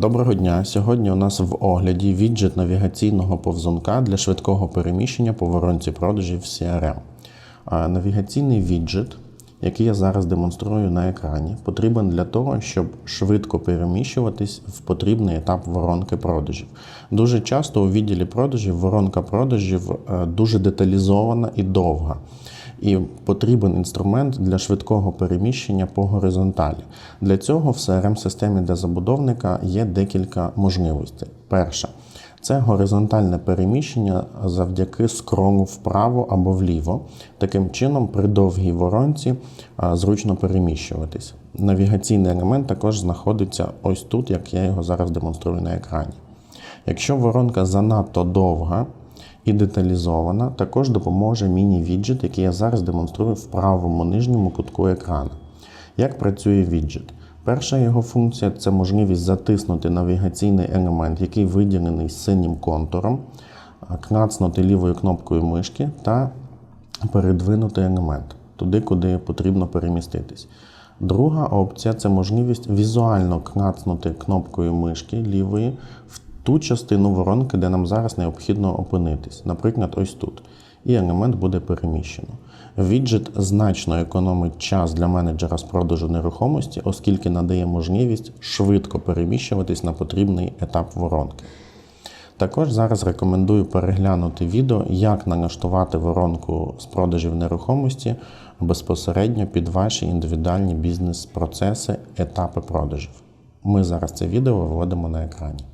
Доброго дня! Сьогодні у нас в огляді віджит навігаційного повзунка для швидкого переміщення по воронці продажів CRM. Навігаційний віджит, який я зараз демонструю на екрані, потрібен для того, щоб швидко переміщуватись в потрібний етап воронки продажів. Дуже часто у відділі продажів воронка продажів е, дуже деталізована і довга. І потрібен інструмент для швидкого переміщення по горизонталі. Для цього в CRM-системі для забудовника є декілька можливостей. Перша це горизонтальне переміщення завдяки скролу вправо або вліво. Таким чином, при довгій воронці зручно переміщуватись. Навігаційний елемент також знаходиться ось тут, як я його зараз демонструю на екрані. Якщо воронка занадто довга, і деталізована, також допоможе міні-віджит, який я зараз демонструю в правому нижньому кутку екрану. Як працює віджит? Перша його функція це можливість затиснути навігаційний елемент, який виділений синім контуром, клацнути лівою кнопкою мишки та передвинути елемент туди, куди потрібно переміститись. Друга опція це можливість візуально клацнути кнопкою мишки лівої в ту частину воронки, де нам зараз необхідно опинитись, наприклад, ось тут. І елемент буде переміщено. Віджит значно економить час для менеджера з продажу нерухомості, оскільки надає можливість швидко переміщуватись на потрібний етап воронки. Також зараз рекомендую переглянути відео, як налаштувати воронку з продажів нерухомості безпосередньо під ваші індивідуальні бізнес-процеси, етапи продажів. Ми зараз це відео виводимо на екрані.